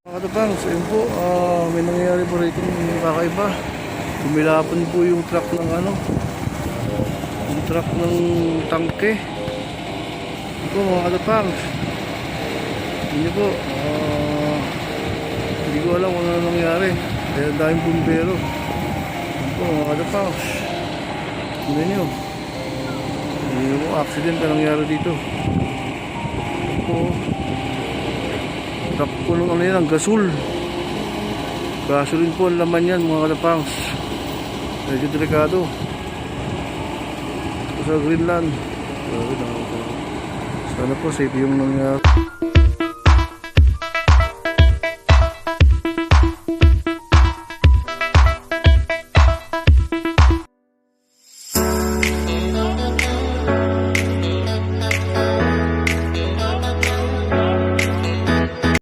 Pangs, ayun po, ah, may nangyayari po rito ng kakaiba. Kumilapon po yung truck ng ano, yung truck ng tangke. Ayun po mga kadapangs. Hindi po, ah, hindi ko alam kung ano nangyari. Kaya daming bumbero. Ayun po mga kadapangs. Tingnan nyo. Yung accident na nangyari dito. Ayun po. Truck ng ano yan, ang gasol. Gasolin po ang laman yan mga kadapangs. Medyo delikado. Sa Greenland. Sana po safe yung nangyari.